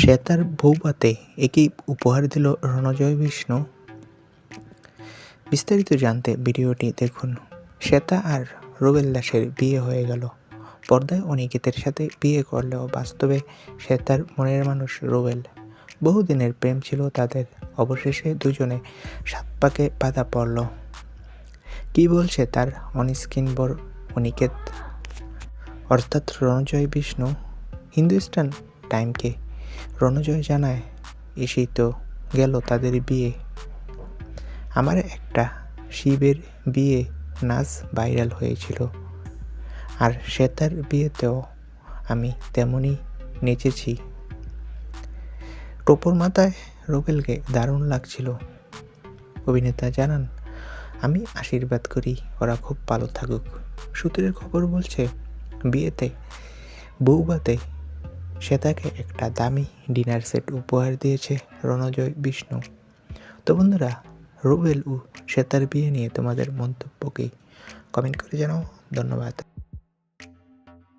সে তার বউবাতে একই উপহার দিল রণজয় বিষ্ণু। বিস্তারিত জানতে ভিডিওটি দেখুন। শ্বেতা আর রুবেল দাসের বিয়ে হয়ে গেল। পর্দায় অনিকেতের সাথে বিয়ে করলেও বাস্তবে শ্বেতার মনের মানুষ রুবেল। বহুদিনের প্রেম ছিল তাদের। অবশেষে দুজনে সাত পাকে বাধা পড়ল। কি বলছে তার অনস্ক্রিন বর অনিকেত? অর্থাৎ রণজয় বিষ্ণু, হিন্দুস্তান টাইমকে রণজয় জানায়, এসেই তো গেল তাদের বিয়ে। আমার একটা শিবের বিয়ে নাচ ভাইরাল হয়েছিল। আর শ্বেতার বিয়েতেও আমি তেমনই নেচেছি। টোপর মাথায় রোবেলকে দারুণ লাগছিল। অভিনেতা জানান, আমি আশীর্বাদ করি, ওরা খুব ভালো থাকুক। সূত্রের খবর বলছে, বিয়েতে, বউবাতে শ্বেতাকে একটা দামি ডিনার সেট উপহার দিয়েছে রণজয়, বিষ্ণু। তো বন্ধুরা, রুবেল ও শ্বেতার বিয়ে নিয়ে তোমাদের মন্তব্য কী? কমেন্ট করে জানাও। ধন্যবাদ।